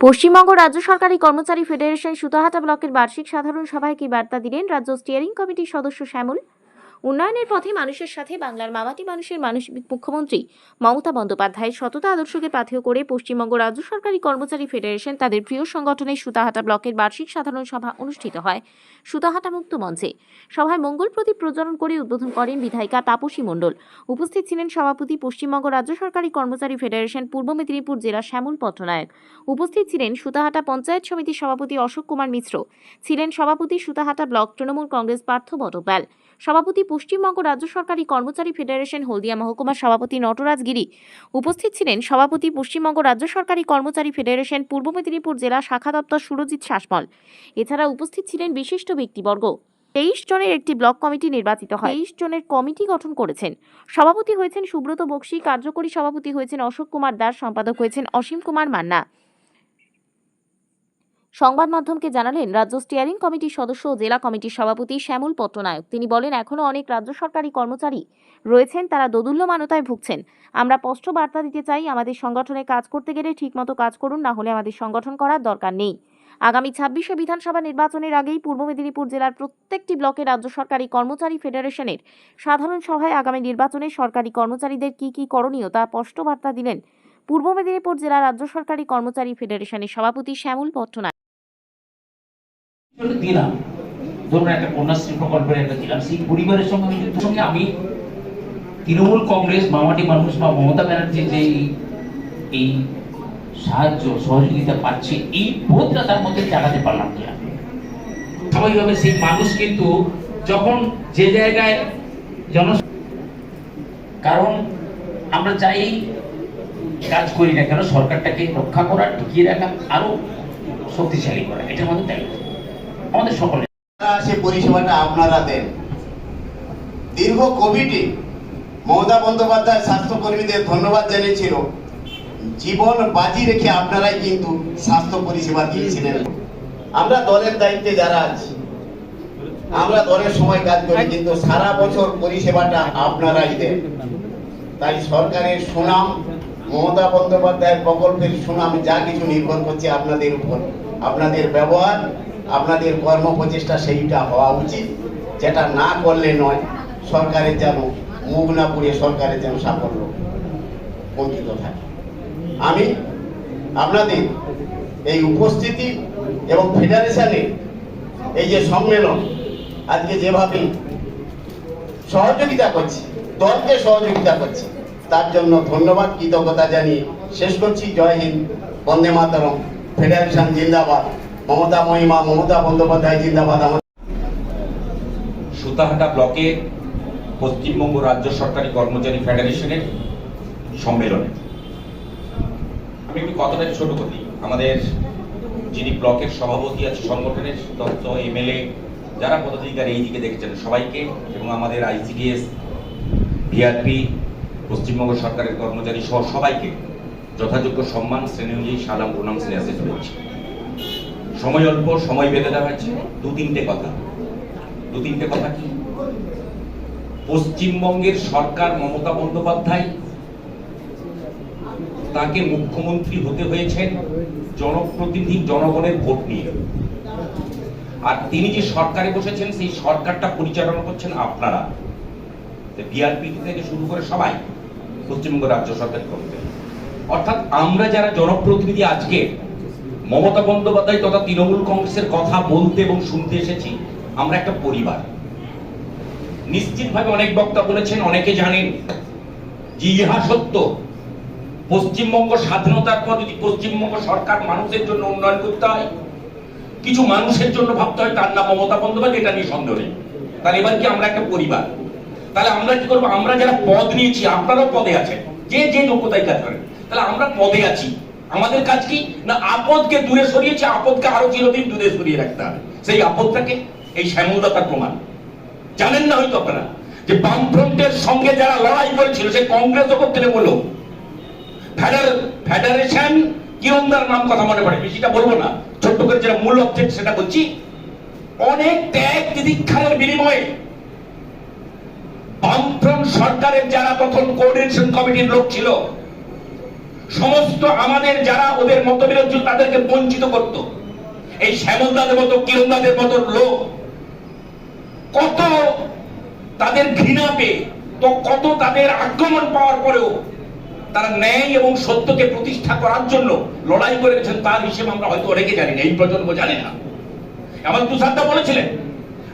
পশ্চিমবঙ্গ রাজ্য সরকারি কর্মচারী ফেডারেশন সুতাহাটা ব্লকের বার্ষিক সাধারণ সভায় কি বার্তা দিলেন রাজ্য স্টিয়ারিং কমিটির সদস্য শ্যামল উন্নয়নের পথে মানুষের সাথে বাংলার মামাটি মানুষের মানুষ মুখ্যমন্ত্রী মমতা বন্দ্যোপাধ্যায়ের সততা আদর্শকে পাথেয় করে পশ্চিমবঙ্গ রাজ্য সরকারি কর্মচারী ফেডারেশন তাদের প্রিয় সংগঠনের সুতাহাটা ব্লকের বার্ষিক সাধারণ সভা অনুষ্ঠিত হয়। সুতাহাটা মুক্ত মঞ্চে সভায় মঙ্গল প্রদীপ প্রজ্বলন করে উদ্বোধন করেন বিধায়িকা তাপসী মণ্ডল। উপস্থিত ছিলেন সভাপতি পশ্চিমবঙ্গ রাজ্য সরকারি কর্মচারী ফেডারেশন পূর্ব মেদিনীপুর জেলা শ্যামল পট্টনায়ক। উপস্থিত ছিলেন সুতাহাটা পঞ্চায়েত সমিতির সভাপতি অশোক কুমার মিশ্র। ছিলেন সভাপতি সুতাহাটা ব্লক তৃণমূল কংগ্রেস পার্থ বটপাল সভাপতি পশ্চিমবঙ্গ রাজ্য সরকারি কর্মচারী ফেডারেশন হলদিয়া মহকুমার সভাপতি নটরাজ গিরি উপস্থিত ছিলেন সভাপতি পশ্চিমবঙ্গ রাজ্য সরকারি কর্মচারী ফেডারেশন পূর্ব মেদিনীপুর জেলা শাখা দপ্তর সুরজিৎ শাসমল। এছাড়া উপস্থিত ছিলেন বিশিষ্ট ব্যক্তিবর্গ। তেইশ জনের একটি ব্লক কমিটি নির্বাচিত হয়। তেইশ জনের কমিটি গঠন করেছেন। সভাপতি হয়েছেন সুব্রত বক্সি, কার্যকরী সভাপতি হয়েছেন অশোক কুমার দাস, সম্পাদক হয়েছেন অসীম কুমার মান্না। সংবাদ মাধ্যমকে জানালেন রাজ্য স্টিয়ারিং কমিটির সদস্য ও জেলা কমিটির সভাপতি শ্যামল পট্টনায়ক। তিনি বলেন এখনও অনেক রাজ্য সরকারি কর্মচারী রয়েছেন, তারা দোদুল্যমানতায় ভুগছেন। আমরা স্পষ্ট বার্তা দিতে চাই, আমাদের সংগঠনে কাজ করতে গেলে ঠিকমতো কাজ করুন, না হলে আমাদের সংগঠন করার দরকার নেই। আগামী ছাব্বিশে বিধানসভা নির্বাচনের আগেই পূর্ব মেদিনীপুর জেলার প্রত্যেকটি ব্লকে রাজ্য সরকারি কর্মচারী ফেডারেশনের সাধারণ সভায় আগামী নির্বাচনে সরকারি কর্মচারীদের কি কি করণীয় তা স্পষ্ট বার্তা দিলেন পূর্ব মেদিনীপুর জেলা রাজ্য সরকারি কর্মচারী ফেডারেশনের সভাপতি শ্যামল পট্টনায়ক। দিলাম। ধরুন একটা কন্যাশ্রী প্রকল্পের একটা দিলাম। সেই পরিবারের সঙ্গে সঙ্গে আমি তৃণমূল কংগ্রেস, মামাটি মানুষ বা মমতা যে এই- সাহায্য, সহযোগিতা পাচ্ছে, এই বোধটা তার মধ্যে জাগাতে পারলাম স্বাভাবিকভাবে সেই মানুষ কিন্তু যখন যে জায়গায় জন কারণ আমরা চাই কাজ করি না কেন, সরকারটাকে রক্ষা করা, টিকিয়ে রাখা, আরও শক্তিশালী করা, এটা আমাদের দায়িত্ব। আমাদের সকলের সে পরিষেবাটা আপনারা দেন। দীর্ঘ কোভিডে মমতা বন্দ্যোপাধ্যায় স্বাস্থ্যকর্মীদের ধন্যবাদ জানিয়েছিল। জীবন বাজি রেখে আপনারাই কিন্তু স্বাস্থ্য পরিষেবা দিয়েছিলেন। আমরা দলের দায়িত্বে যারা আছি, আমরা দলের সময় কাজ করি, কিন্তু সারা বছর পরিষেবাটা আপনারাই দেন। তাই সরকারের সুনাম, মমতা বন্দ্যোপাধ্যায়ের প্রকল্পের সুনাম যা কিছু নির্ভর করছে আপনাদের উপর, আপনাদের ব্যবহার আপনাদের কর্ম প্রচেষ্টা সেইটা হওয়া উচিত। যেটা না করলে নয়, সরকারের যেন মুখ না পুড়িয়ে সরকারের যেন সাফল্য বঞ্চিত থাকে। আমি আপনাদের এই উপস্থিতি এবং ফেডারেশনের এই যে সম্মেলন, আজকে যেভাবে সহযোগিতা করছে, দলকে সহযোগিতা করছে, তার জন্য ধন্যবাদ, কৃতজ্ঞতা জানিয়ে শেষ করছি। জয় হিন্দ, বন্দে মাতরম, ফেডারেশন জিন্দাবাদ। মমতা মহিমা মমতা বন্দ্যোপাধ্যায় জিন্দাবাদ। আমাদের সুতাহাটা ব্লকে পশ্চিমবঙ্গ রাজ্য সরকারি কর্মচারী ফেডারেশনের সম্মেলনে। আমি একটু কথাটা ছোট করি। আমাদের যিনি ব্লকের সভাপতি আছে, সংগঠনের দত্ত এমএলএ, যারা পদাধিকারী এই দিকে দেখেছেন সবাইকে এবং আমাদের আইসিডিএস, ভিআরপি, পশ্চিমবঙ্গ সরকারের কর্মচারী সহ সবাইকে যথাযোগ্য সম্মান, শ্রেণি অনুযায়ী সালাম, প্রণাম স্নেহাসে চলেছে সময় অল্প, সময় বেঁধে দেওয়া হয়েছে। দু তিনটে কথা। দু তিনটে কথা কি? পশ্চিমবঙ্গের সরকার মমতা বন্দ্যোপাধ্যায় তাকে মুখ্যমন্ত্রী হতে হয়েছেন জনপ্রতিনিধি, জনগণের ভোট নিয়ে। আর তিনি যে সরকারে বসেছেন, সেই সরকারটা পরিচালনা করছেন আপনারা। বিআরপি থেকে শুরু করে সবাই পশ্চিমবঙ্গ রাজ্য সরকার অর্থাৎ আমরা যারা জনপ্রতিনিধি আজকে মমতা বন্দ্যোপাধ্যায় তথা তৃণমূল কংগ্রেসের কথা বলতে এবং শুনতে এসেছি, আমরা একটা পরিবার। নিশ্চিতভাবে অনেক বক্তা বলেছেন, অনেকে জানেন যে ইহা সত্য। পশ্চিমবঙ্গ স্বাধীনতার পর যদি পশ্চিমবঙ্গ সরকার মানুষের জন্য উন্নয়ন করতে হয়, কিছু মানুষের জন্য ভাবতে হয় তার নাম মমতা বন্দ্যোপাধ্যায়, এটা নিয়ে সন্দেহ নেই। তাহলে এবার কি আমরা একটা পরিবার? তাহলে আমরা কি করব? আমরা যারা পদ নিয়েছি, আপনারাও পদে আছেন। যে যে যোগ্যতায় কাজ করেন, তাহলে আমরা পদে আছি। আমাদের কাজ কি? না আপদকে দূরে সরিয়েছে আপদকে আরও চিরদিন দূরে সরিয়ে রাখতে হবে। সেই আপদটাকে, এই শ্যামলদাতার প্রমাণ। জানেন না হয়তো আপনারা যে বামফ্রন্টের সঙ্গে যারা লড়াই করেছিল, সে কংগ্রেস হোক ফেডার- ফেডারেশন কিরণদার নাম কথা মনে পড়ে? বেশিটা বলব না। ছোট্ট করে যেটা মূল অবজেক্ট সেটা বলছি, অনেক ত্যাগ তিতিক্ষার বিনিময়ে বামফ্রন্ট সরকারের যারা তখন কোঅর্ডিনেশন কমিটির লোক ছিল সমস্ত আমাদের যারা ওদের মতবিরোধ তাদেরকে বঞ্চিত করত। এই শ্যামলদাদের মতো, কিরণদাদের মতো লোক, কত তাদের ঘৃণা পেয়ে, তো কত তাদের আক্রমণ পাওয়ার পরেও তারা ন্যায় এবং সত্যকে প্রতিষ্ঠা করার জন্য লড়াই করেছেন তার হিসেব আমরা হয়তো অনেকে জানি না, এই প্রজন্ম জানে না। আমার তুষারদা বলেছিলেন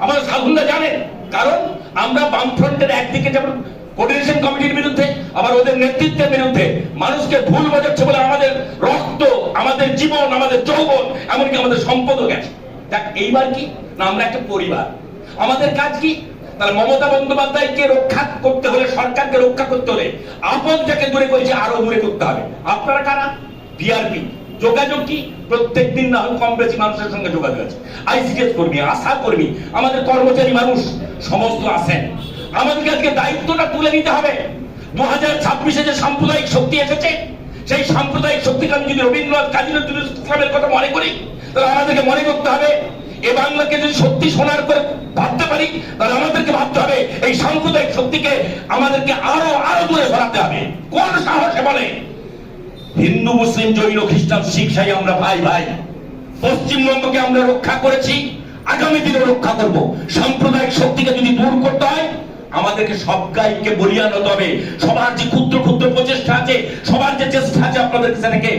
আমাদের সাধুনদা জানেন, কারণ আমরা বামফ্রন্টের একদিকে যেমন কোর্ডিনেশন কমিটির বিরুদ্ধে, আবার ওদের নেতৃত্বের বিরুদ্ধে। মানুষকে ভুল বোঝাচ্ছে বলে আমাদের রক্ত, আমাদের জীবন, আমাদের যৌবন, এমনকি আমাদের সম্পদও গেছে। দেখ, এইবার কি? না, আমরা একটা পরিবার। আমাদের কাজ কি? তাহলে মমতা বন্দ্যোপাধ্যায়কে রক্ষা করতে হলে, সরকারকে রক্ষা করতে হলে আপন যাকে দূরে করেছে, আরও দূরে করতে হবে। আপনারা কারা? বিআরপি যোগাযোগ কি? প্রত্যেক দিন না কম বেশি মানুষের সঙ্গে যোগাযোগ আছে। আইসিডিএস কর্মী, আশা কর্মী, আমাদের কর্মচারী মানুষ, সমস্ত আছেন আমাদেরকে আজকে দায়িত্বটা তুলে নিতে হবে। দু হাজার ছাব্বিশে যে সাম্প্রদায়িক শক্তি এসেছে, সেই সাম্প্রদায়িক শক্তিকে আমি যদি রবীন্দ্রনাথ, কাজী নজরুল ইসলামের কথা মনে করি, তাহলে আমাদেরকে মনে করতে হবে, এ বাংলাকে যদি সত্যি সোনার করে ভাবতে পারি, তাহলে আমাদেরকে ভাবতে হবে, এই সাম্প্রদায়িক শক্তিকে আমাদেরকে আরও আরও দূরে সরাতে হবে। কোন সাহসে বলে? হিন্দু, মুসলিম, জৈন, খ্রিস্টান, শিখ, সাই আমরা ভাই ভাই। পশ্চিমবঙ্গকে আমরা রক্ষা করেছি, আগামী দিনে রক্ষা করব। সাম্প্রদায়িক শক্তিকে যদি দূর করতে হয় আমাদেরকে সব গাইকে বলিয়ান হতে হবে সবার যে ক্ষুদ্র ক্ষুদ্র প্রচেষ্টা আছে, সবার যে চেষ্টা আছে, আপনাদেরকে সেটাকে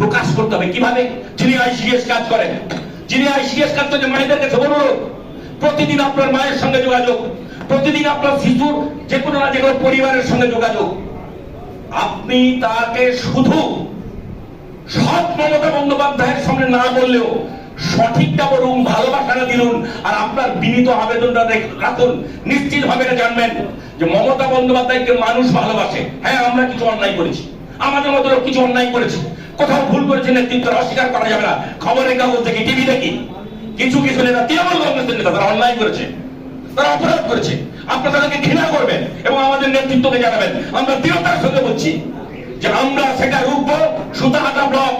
প্রকাশ করতে হবে। কীভাবে? যিনি আইসিএস কাজ করেন। যিনি আইসিএস কাজ করেন মায়েদের কাছে বলুন প্রতিদিন আপনার মায়ের সঙ্গে যোগাযোগ। প্রতিদিন আপনার শিশুর যে কোনো না যে কোনো পরিবারের সঙ্গে যোগাযোগ। আপনি তাকে শুধু সৎ মমতা বন্দ্যোপাধ্যায়ের সামনে না বললেও সঠিকটা বলুন ভালোবাসাটা দিলুন, আর আপনার বিনীত আবেদনটা রাখুন। নিশ্চিত ভাবে এটা জানবেন যে মমতা বন্দ্যোপাধ্যায়কে মানুষ ভালোবাসে। হ্যাঁ আমরা কিছু অন্যায় করেছি। আমাদের মতো লোক কিছু অন্যায় করেছি। কোথাও ভুল করেছে নেতৃত্ব অস্বীকার করা যাবে না। খবরের কাগজ দেখি টিভি দেখি। কিছু কিছু নেতা, তৃণমূল কংগ্রেসের নেতা, তারা অন্যায় করেছে। তারা অপরাধ করেছে। আপনারা তাদেরকে ঘৃণা করবেন এবং আমাদের নেতৃত্বকে জানাবেন। আমরা দৃঢ়তার সঙ্গে বলছি যে আমরা সেটা রুখবো, সুতাহাটা ব্লক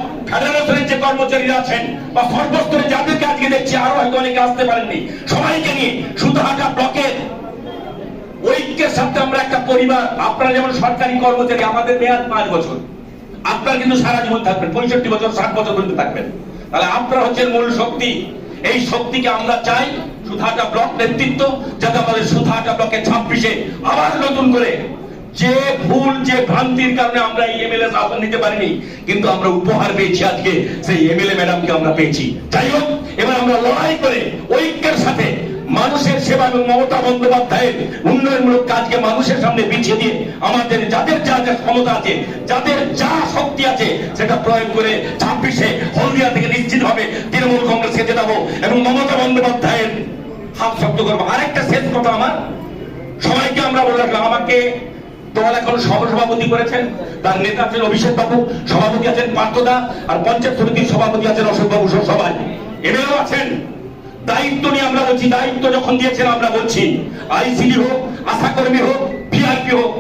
আপনারা কিন্তু সারা জীবন থাকবেন, পঁয়ষট্টি বছর, ষাট বছর পর্যন্ত থাকবেন। তাহলে মূল শক্তি। এই শক্তিকে আমরা চাই সুধাটা ব্লক নেতৃত্ব, যাতে আমাদের সুধাটা ব্লকে ছাব্বিশে আবার নতুন করে যে ভুল, যে ভ্রান্তির কারণে আমরা এই এমএলএ আসন নিতে পারিনি, কিন্তু আমরা উপহার পেয়েছি আজকে সেই এমএলএ ম্যাডামকে আমরা পেয়েছি। যাই হোক, এবার আমরা লড়াই করে ঐক্যের সাথে মানুষের সেবা এবং মমতা বন্দ্যোপাধ্যায়ের উন্নয়নমূলক কাজকে মানুষের সামনে বিছিয়ে দিয়ে আমাদের যাদের যা যা ক্ষমতা আছে, যাদের যা শক্তি আছে, সেটা প্রয়োগ করে ছাব্বিশে হলদিয়া থেকে নিশ্চিত হবে তৃণমূল কংগ্রেসকে জেতাবো এবং মমতা বন্দ্যোপাধ্যায়ের হাত শক্ত করব। আরেকটা শেষ কথা আমার। সবাইকে আমরা বলে রাখলাম, আমাকে দল এখন সহসভাপতি করেছেন, তার নেতা আছেন অভিষেক বাবু, সভাপতি আছেন পার্থদা, আর পঞ্চায়েত সমিতির সভাপতি আছেন অশোক বাবু সবাই এমএলও আছেন। দায়িত্ব নিয়ে আমরা বলছি, দায়িত্ব যখন দিয়েছেন আমরা বলছি, আইসিডি হোক, আশাকর্মী হোক ভিআরপি হোক,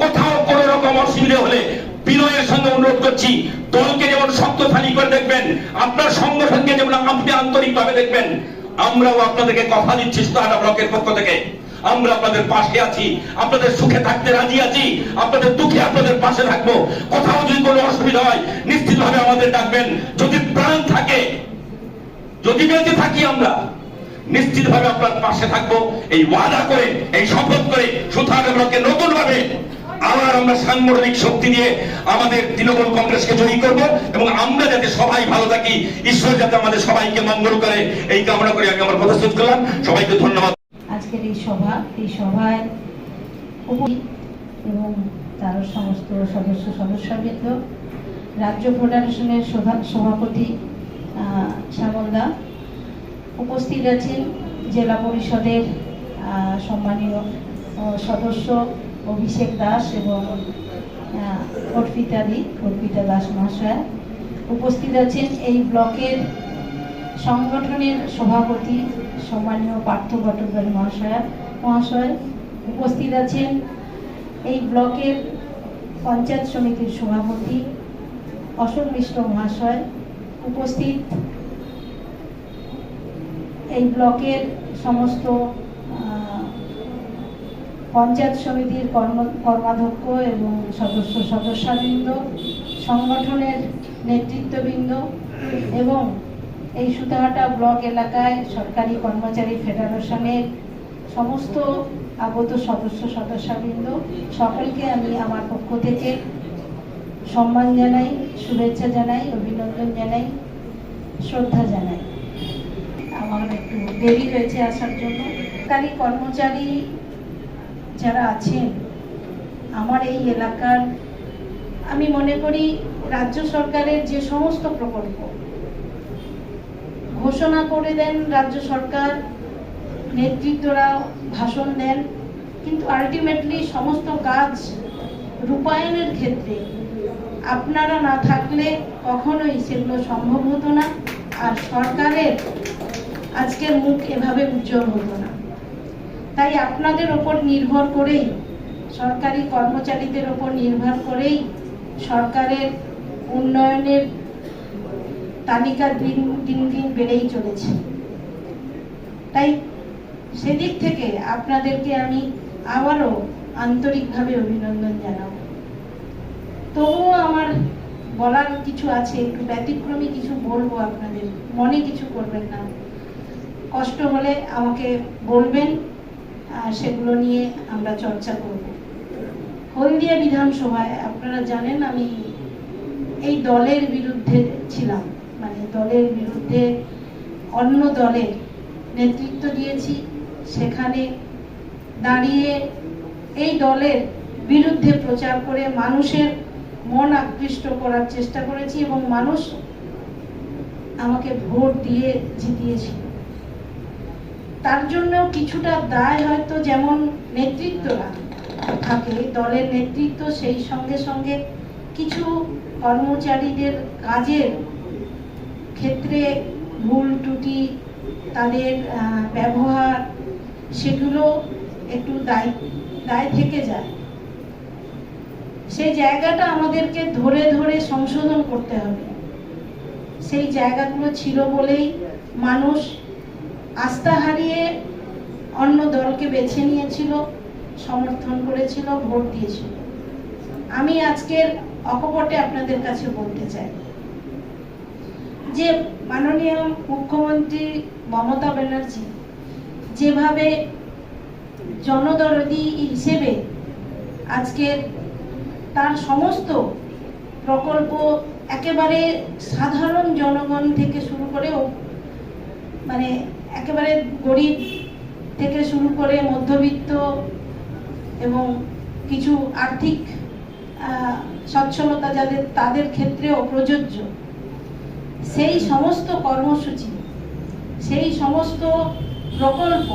কোথাও কোন রকম অসুবিধা হলে বিনয়ের সঙ্গে অনুরোধ করছি, দলকে যেমন শক্তশালী করে দেখবেন, আপনার সংগঠনকে যেমন আপনি আন্তরিকভাবে দেখবেন, আমরাও আপনাদেরকে কথা দিচ্ছি সুতাহাটা ব্লকের পক্ষ থেকে। আমরা আপনাদের পাশে আছি, আপনাদের সুখে থাকতে রাজি আছি, আপনাদের দুঃখে আপনাদের পাশে থাকব। কোথাও যদি কোনো অসুবিধা হয়, নিশ্চিতভাবে আমাদের ডাকবেন। যদি প্রাণ থাকে, যদি বেঁচে থাকি আমরা নিশ্চিত ভাবে আপনার পাশে থাকব। এই ওয়াদা করে, এই শপথ করে সুথার ব্লকে নতুন ভাবে আবার আমরা সাংগঠনিক শক্তি দিয়ে আমাদের তৃণমূল কংগ্রেসকে জয়ী করব এবং আমরা যাতে সবাই ভালো থাকি, ঈশ্বর যাতে আমাদের সবাইকে মঙ্গল করে, এই কামনা করে আমি আমার কথা শেষ করলাম সবাইকে ধন্যবাদ। আজকের এই সভা, এই সভায় এবং তার সমস্ত সদস্য, সদস্যবৃন্দ, রাজ্য ফেডারেশনের সভা- সভাপতি শ্যামলদা উপস্থিত আছেন জেলা পরিষদের সম্মানীয় সদস্য অভিষেক দাস এবং অর্পিতা দি, অর্পিতা দাস মহাশয়। উপস্থিত আছেন এই ব্লকের সংগঠনের সভাপতি সম্মানীয় পার্থ ভট্টাচার্য মহাশয়া, মহাশয় উপস্থিত আছেন। এই ব্লকের পঞ্চায়েত সমিতির সভাপতি অশোক মিশ্র মহাশয় উপস্থিত। এই ব্লকের সমস্ত পঞ্চায়েত সমিতির কর্ম, কর্মাধ্যক্ষ এবং সদস্য সদস্যবৃন্দ, সংগঠনের নেতৃত্ববৃন্দ এবং এই সুতাহাটা ব্লক এলাকায় সরকারি কর্মচারী ফেডারেশনের সমস্ত আগত সদস্য সদস্যবৃন্দ, সকলকে আমি আমার পক্ষ থেকে সম্মান জানাই, শুভেচ্ছা জানাই, অভিনন্দন জানাই, শ্রদ্ধা জানাই। আমার একটু দেরি হয়েছে আসার জন্য। সরকারি কর্মচারী যারা আছেন, আমার এই এলাকার, আমি মনে করি রাজ্য সরকারের যে সমস্ত প্রকল্প ঘোষণা করে দেন রাজ্য সরকার, নেতৃত্বরা ভাষণ দেন। কিন্তু আলটিমেটলি সমস্ত কাজ রূপায়ণের ক্ষেত্রে আপনারা না থাকলে কখনোই সেগুলো সম্ভব হতো না আর সরকারের আজকের মুখ এভাবে উজ্জ্বল হতো না। তাই আপনাদের ওপর নির্ভর করেই, সরকারি কর্মচারীদের ওপর নির্ভর করেই সরকারের উন্নয়নের তালিকা দিন দিন দিন বেড়েই চলেছে। তাই সেদিক থেকে আপনাদেরকে আমি আবারও আন্তরিকভাবে অভিনন্দন জানাব। তবুও আমার বলার কিছু আছে, একটু ব্যতিক্রমী কিছু বলব আপনাদের, মনে কিছু করবেন না। কষ্ট হলে আমাকে বলবেন সেগুলো নিয়ে আমরা চর্চা করব। হলদিয়া বিধানসভায়, আপনারা জানেন আমি এই দলের বিরুদ্ধে ছিলাম। দলের বিরুদ্ধে অন্য দলের নেতৃত্ব দিয়েছি। সেখানে দাঁড়িয়ে এই দলের বিরুদ্ধে প্রচার করে মানুষের মন আকৃষ্ট করার চেষ্টা করেছি এবং মানুষ আমাকে ভোট দিয়ে জিতিয়েছিল। তার জন্য কিছুটা দায় হয়তো যেমন নেতৃত্বরা থাকে, দলের নেতৃত্ব সেই সঙ্গে সঙ্গে কিছু কর্মচারীদের কাজের ক্ষেত্রে ভুল ত্রুটি, তাদের ব্যবহার, সেগুলো একটু দায় দায় থেকে যায়। সেই জায়গাটা আমাদেরকে ধরে ধরে সংশোধন করতে হবে। সেই জায়গাগুলো ছিল বলেই মানুষ আস্থা হারিয়ে অন্য দলকে বেছে নিয়েছিল, সমর্থন করেছিল, ভোট দিয়েছিল। আমি আজকের অকপটে আপনাদের কাছে বলতে চাই। যে মাননীয় মুখ্যমন্ত্রী মমতা ব্যানার্জি যেভাবে জনদরদি হিসেবে আজকের তার সমস্ত প্রকল্প একেবারে সাধারণ জনগণ থেকে শুরু করেও মানে একেবারে গরিব থেকে শুরু করে মধ্যবিত্ত এবং কিছু আর্থিক সচ্ছলতা যাদের, তাদের ক্ষেত্রেও প্রযোজ্য। সেই সমস্ত কর্মসূচি, সেই সমস্ত প্রকল্প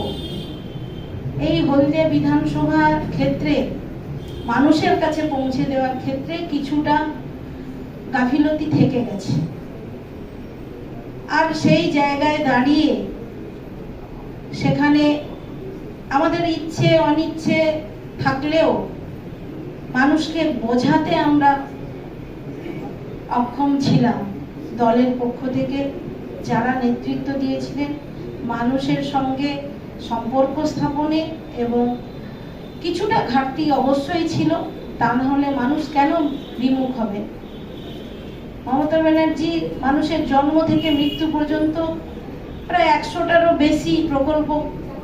এই হলদিয়া বিধানসভার ক্ষেত্রে, মানুষের কাছে পৌঁছে দেওয়ার ক্ষেত্রে কিছুটা গাফিলতি থেকে গেছে। আর সেই জায়গায় দাঁড়িয়ে সেখানে আমাদের ইচ্ছে, অনিচ্ছে থাকলেও মানুষকে বোঝাতে আমরা অক্ষম ছিলাম। দলের পক্ষ থেকে যারা নেতৃত্ব দিয়েছিলেন, মানুষের সঙ্গে সম্পর্ক স্থাপনে এবং কিছুটা ঘাটতি অবশ্যই ছিল, তা না হলে মানুষ কেন বিমুখ হবে? মমতা ব্যানার্জি মানুষের জন্ম থেকে মৃত্যু পর্যন্ত প্রায় একশোটারও বেশি প্রকল্প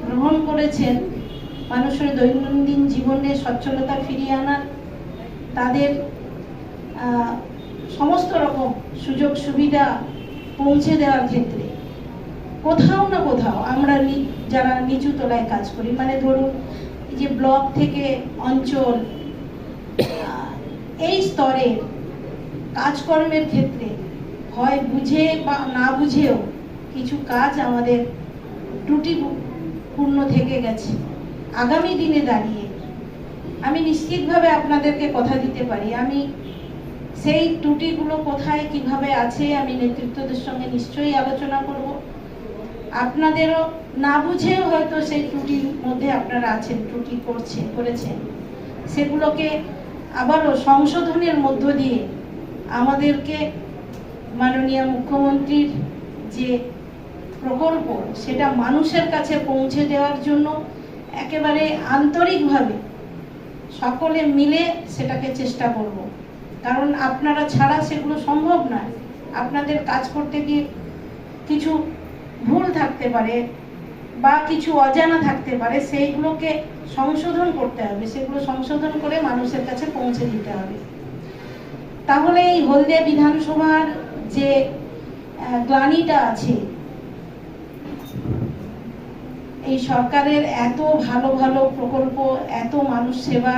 গ্রহণ করেছেন। মানুষের দৈনন্দিন জীবনে সচ্ছলতা ফিরিয়ে আনার, তাদের সমস্ত রকম সুযোগ সুবিধা পৌঁছে দেওয়ার ক্ষেত্রে কোথাও না কোথাও আমরা যারা নিচু তলায় কাজ করি। মানে ধরুন যে ব্লক থেকে অঞ্চল এই স্তরের কাজকর্মের ক্ষেত্রে হয় বুঝে বা না বুঝেও কিছু কাজ আমাদের ত্রুটিপূর্ণ থেকে গেছে। আগামী দিনে দাঁড়িয়ে আমি নিশ্চিতভাবে আপনাদেরকে কথা দিতে পারি। আমি সেই ত্রুটিগুলো কোথায়, কীভাবে আছে, আমি নেতৃত্বদের সঙ্গে নিশ্চয়ই আলোচনা করব। আপনাদেরও না বুঝেও হয়তো সেই ত্রুটির মধ্যে আপনারা আছেন, ত্রুটি করছে করেছেন। সেগুলোকে আবারও সংশোধনের মধ্য দিয়ে আমাদেরকে মাননীয় মুখ্যমন্ত্রীর যে প্রকল্প, সেটা মানুষের কাছে পৌঁছে দেওয়ার জন্য একেবারে আন্তরিকভাবে সকলে মিলে সেটাকে চেষ্টা করব। কারণ আপনারা ছাড়া সেগুলো সম্ভব নয়। আপনাদের কাজ করতে গিয়ে কিছু ভুল থাকতে পারে বা কিছু অজানা থাকতে পারে, সেইগুলোকে সংশোধন করতে হবে। সেগুলো সংশোধন করে মানুষের কাছে পৌঁছে দিতে হবে। তাহলে এই হলদিয়া বিধানসভার যে গ্লানিটা আছে, এই সরকারের এত ভালো ভালো প্রকল্প, এত মানুষ সেবা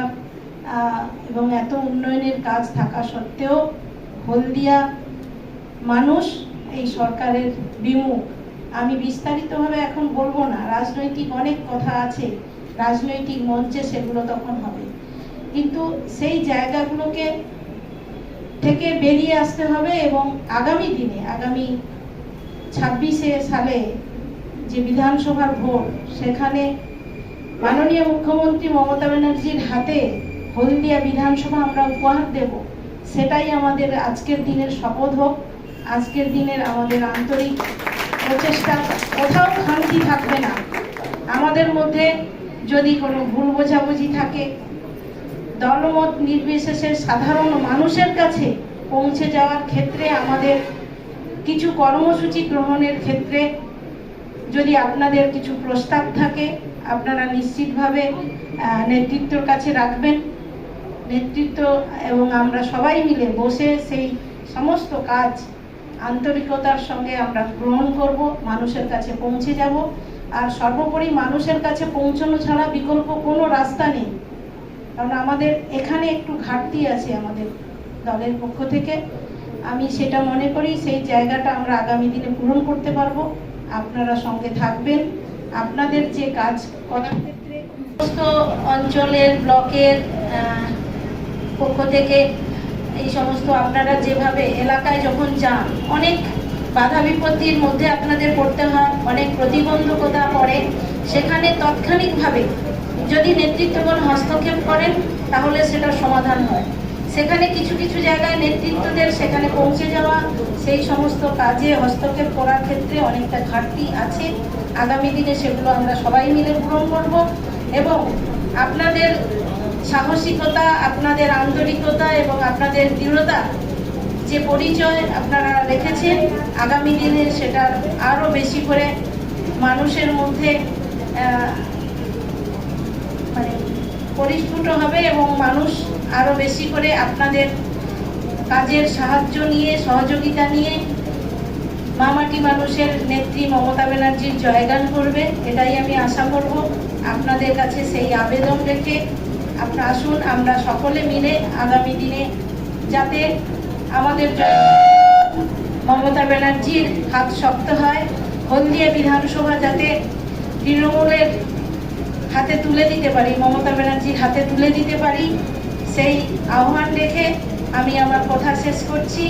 এবং এত উন্নয়নের কাজ থাকা সত্ত্বেও হলদিয়া মানুষ এই সরকারের বিমুখ। আমি বিস্তারিতভাবে এখন বলব না, রাজনৈতিক অনেক কথা আছে, রাজনৈতিক মঞ্চে সেগুলো তখন হবে। কিন্তু সেই জায়গাগুলোকে থেকে বেরিয়ে আসতে হবে এবং আগামী দিনে, আগামী ছাব্বিশে সালে যে বিধানসভার ভোট, সেখানে মাননীয় মুখ্যমন্ত্রী মমতা ব্যানার্জির হাতে হলদিয়া বিধানসভা আমরা উপহার দেব। সেটাই আমাদের আজকের দিনের শপথ হোক। আজকের দিনের আমাদের আন্তরিক প্রচেষ্টা। কোথাও খামতি থাকবে না। আমাদের মধ্যে যদি কোনো ভুল বোঝাবুঝি থাকে, দলমত নির্বিশেষে সাধারণ মানুষের কাছে পৌঁছে যাওয়ার ক্ষেত্রে, আমাদের কিছু কর্মসূচি গ্রহণের ক্ষেত্রে যদি আপনাদের কিছু প্রস্তাব থাকে, আপনারা নিশ্চিতভাবে নেতৃত্বর কাছে রাখবেন। নেতৃত্ব এবং আমরা সবাই মিলে বসে সেই সমস্ত কাজ আন্তরিকতার সঙ্গে আমরা গ্রহণ করব, মানুষের কাছে পৌঁছে যাব। আর সর্বোপরি মানুষের কাছে পৌঁছানো ছাড়া বিকল্প কোনো রাস্তা নেই। কারণ আমাদের এখানে একটু ঘাটতি আছে আমাদের দলের পক্ষ থেকে। আমি সেটা মনে করি, সেই জায়গাটা আমরা আগামী দিনে পূরণ করতে পারব। আপনারা সঙ্গে থাকবেন। আপনাদের যে কাজ করার ক্ষেত্রে সমস্ত অঞ্চলের ব্লকের পক্ষ থেকে এই সমস্ত আপনারা যেভাবে এলাকায় যখন যান, অনেক বাধা বিপত্তির মধ্যে আপনাদের পড়তে হয়, অনেক প্রতিবন্ধকতা পড়ে, সেখানে তাৎক্ষণিকভাবে যদি নেতৃত্বগণ হস্তক্ষেপ করেন, তাহলে সেটা সমাধান হয়। সেখানে কিছু কিছু জায়গায় নেতৃত্বদের সেখানে পৌঁছে যাওয়া, সেই সমস্ত কাজে হস্তক্ষেপ করার ক্ষেত্রে অনেকটা ঘাটতি আছে। আগামী দিনে সেগুলো আমরা সবাই মিলে পূরণ করব এবং আপনাদের সাহসিকতা, আপনাদের আন্তরিকতা এবং আপনাদের দৃঢ়তা যে পরিচয় আপনারা রেখেছেন, আগামী দিনে সেটা আরও বেশি করে মানুষের মধ্যে মানে পরিস্ফুট হবে এবং মানুষ আরও বেশি করে আপনাদের কাজের সাহায্য নিয়ে, সহযোগিতা নিয়ে মামাটি মানুষের নেত্রী মমতা ব্যানার্জির জয়গান করবে, এটাই আমি আশা করব। আপনাদের কাছে সেই আবেদন রেখে আপনারা আসুন, আমরা সকলে মিলে আগামী দিনে যাতে আমাদের মমতা ব্যানার্জির হাত শক্ত হয়, হলদিয়া বিধানসভা যাতে তৃণমূলের হাতে তুলে দিতে পারি, মমতা ব্যানার্জির হাতে তুলে দিতে পারি, সেই আহ্বান রেখে আমি আমার কথা শেষ করছি।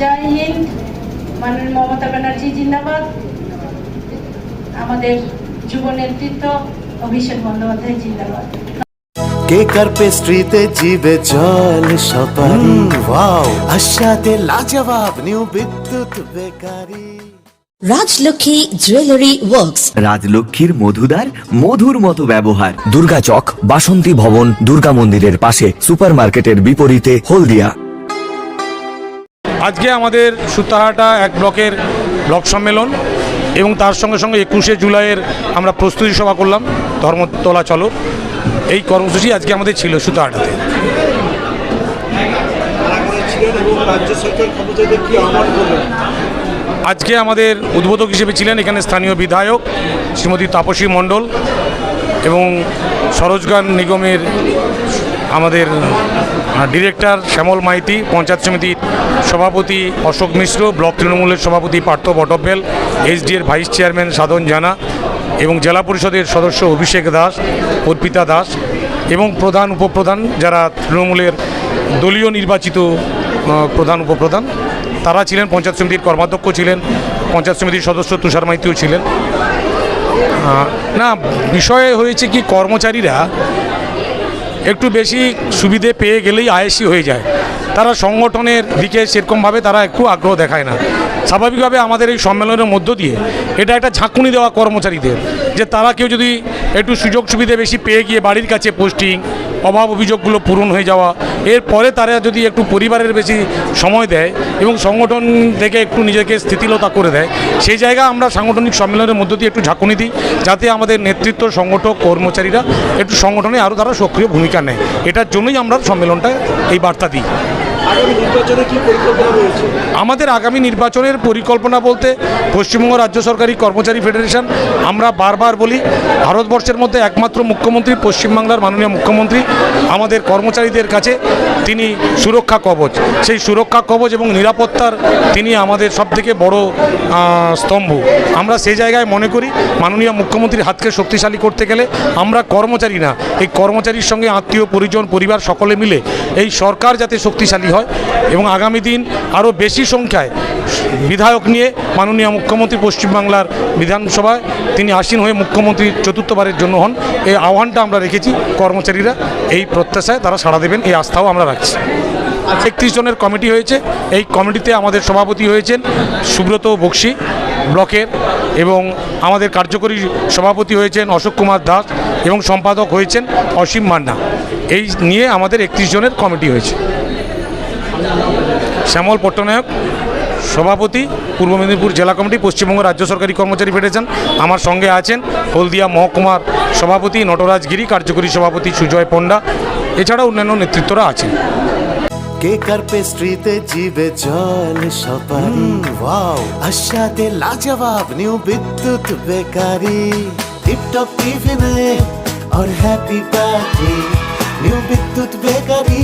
জয় হিন্দ, মাননীয় মমতা ব্যানার্জি জিন্দাবাদ। আমাদের যুব নেতৃত্ব অভিষেক বন্দ্যোপাধ্যায় জিন্দাবাদ। কেক আর পেস্ট্রিতে জিবে জল সপারি ওয়াও আশাতে লাজবাব new Bidyut bakery. Rajlakshmi jewellery works. রাজলক্ষ্মীর মধুদার মধুর মতো ব্যবহার। দুর্গা চক বাসন্তী ভবন দুর্গা মন্দিরের পাশে সুপারমার্কেটের বিপরীতে হলদিয়া। আজকে আমাদের সুতাহাটা এক ব্লকের ব্লক সম্মেলন এবং তার সঙ্গে সঙ্গে একুশে জুলাইয়ের আমরা প্রস্তুতি সভা করলাম। ধর্মতলা চলো। এই কর্মসূচি আজকে আমাদের ছিল সুতাহাটাতে আজকে আমাদের উদ্বোধক হিসেবে ছিলেন এখানে স্থানীয় বিধায়ক শ্রীমতী তাপসী মণ্ডল এবং সরোজগান নিগমের আমাদের ডিরেক্টর শ্যামল মাইতি, পঞ্চায়েত সমিতির সভাপতি অশোক মিশ্র, ব্লক তৃণমূলের সভাপতি পার্থ বটব্বেল এসডিএর ভাইস চেয়ারম্যান সাধন জানা এবং জেলা পরিষদের সদস্য অভিষেক দাস, অর্পিতা দাস এবং প্রধান উপপ্রধান যারা তৃণমূলের দলীয় নির্বাচিত প্রধান উপপ্রধান, তারা ছিলেন পঞ্চায়েত সমিতির কর্মাধ্যক্ষ ছিলেন, পঞ্চায়েত সমিতির সদস্য তুষার মাইতিও ছিলেন। না, বিষয়ে হয়েছে কি, কর্মচারীরা একটু বেশি সুবিধে পেয়ে গেলেই আয়েসি হয়ে যায়। তারা সংগঠনের দিকে সেরকমভাবে তারা একটু আগ্রহ দেখায় না। স্বাভাবিকভাবে আমাদের এই সম্মেলনের মধ্য দিয়ে এটা একটা ঝাঁকুনি দেওয়া কর্মচারীদের যে তারা কেউ যদি একটু সুযোগ সুবিধা বেশি পেয়ে গিয়ে বাড়ির কাছে পোস্টিং অভাব অভিযোগগুলো পূরণ হয়ে যাওয়া এরপরে তারা যদি একটু পরিবারের বেশি সময় দেয় এবং সংগঠন থেকে একটু নিজেকে স্থিতিলতা করে দেয়, সেই জায়গা আমরা সাংগঠনিক সম্মেলনের মধ্য দিয়ে একটু ঝাঁকুনি দিই, যাতে আমাদের নেতৃত্ব, সংগঠক, কর্মচারীরা একটু সংগঠনে আরও তারা সক্রিয় ভূমিকা নেয়। এটার জন্যই আমরা সম্মেলনটা এই বার্তা দিই। আমাদের আগামী নির্বাচনের পরিকল্পনা বলতে পশ্চিমবঙ্গ রাজ্য সরকারি কর্মচারী ফেডারেশন আমরা বারবার বলি ভারতবর্ষের মধ্যে একমাত্র মুখ্যমন্ত্রী পশ্চিমবাংলার মাননীয় মুখ্যমন্ত্রী আমাদের কর্মচারীদের কাছে তিনি সুরক্ষা কবচ। সেই সুরক্ষা কবচ এবং নিরাপত্তার তিনি আমাদের সবথেকে বড় আহ, স্তম্ভ। আমরা সেই জায়গায় মনে করি মাননীয় মুখ্যমন্ত্রীর হাতকে শক্তিশালী করতে গেলে আমরা কর্মচারী না। এই কর্মচারীর সঙ্গে আত্মীয় পরিজন পরিবার সকলে মিলে এই সরকার যাতে শক্তিশালী হয় এবং আগামী দিন আরও বেশি সংখ্যায় বিধায়ক নিয়ে মাননীয় মুখ্যমন্ত্রী পশ্চিমবাংলার বিধানসভায় তিনি আসীন হয়ে মুখ্যমন্ত্রী চতুর্থবারের জন্য হন। এই আহ্বানটা আমরা রেখেছি কর্মচারীরা। এই প্রত্যাশায় তারা সাড়া দেবেন, এই আস্থাও আমরা রাখছি। একত্রিশ জনের কমিটি হয়েছে। এই কমিটিতে আমাদের সভাপতি হয়েছেন সুব্রত বক্সি ব্লকের এবং আমাদের কার্যকরী সভাপতি হয়েছেন অশোক কুমার দাস এবং সম্পাদক হয়েছেন অসীম মান্না। এই নিয়ে আমাদের একত্রিশ জনের কমিটি হয়েছে। শ্যামল পট্টনায়ক সভাপতি পূর্ব মেদিনীপুর জেলা কমিটি পশ্চিমবঙ্গ রাজ্য সরকারি কর্মচারী ফেডারেশন আমার সঙ্গে আছেন হলদিয়া মহকুমার সভাপতি নটরাজ গিরি কার্যকরী সভাপতি সুজয় পণ্ডা এছাড়া অন্যান্য নেতৃত্বরা আছেন কেক আর পেস্ট্রিতে জিবে জল সপারি ওয়াও আশাতে লাজবাব নিউ বিদ্যুৎ বেকারি টিপটপ টিফিনে और happy party new Bidyut bakery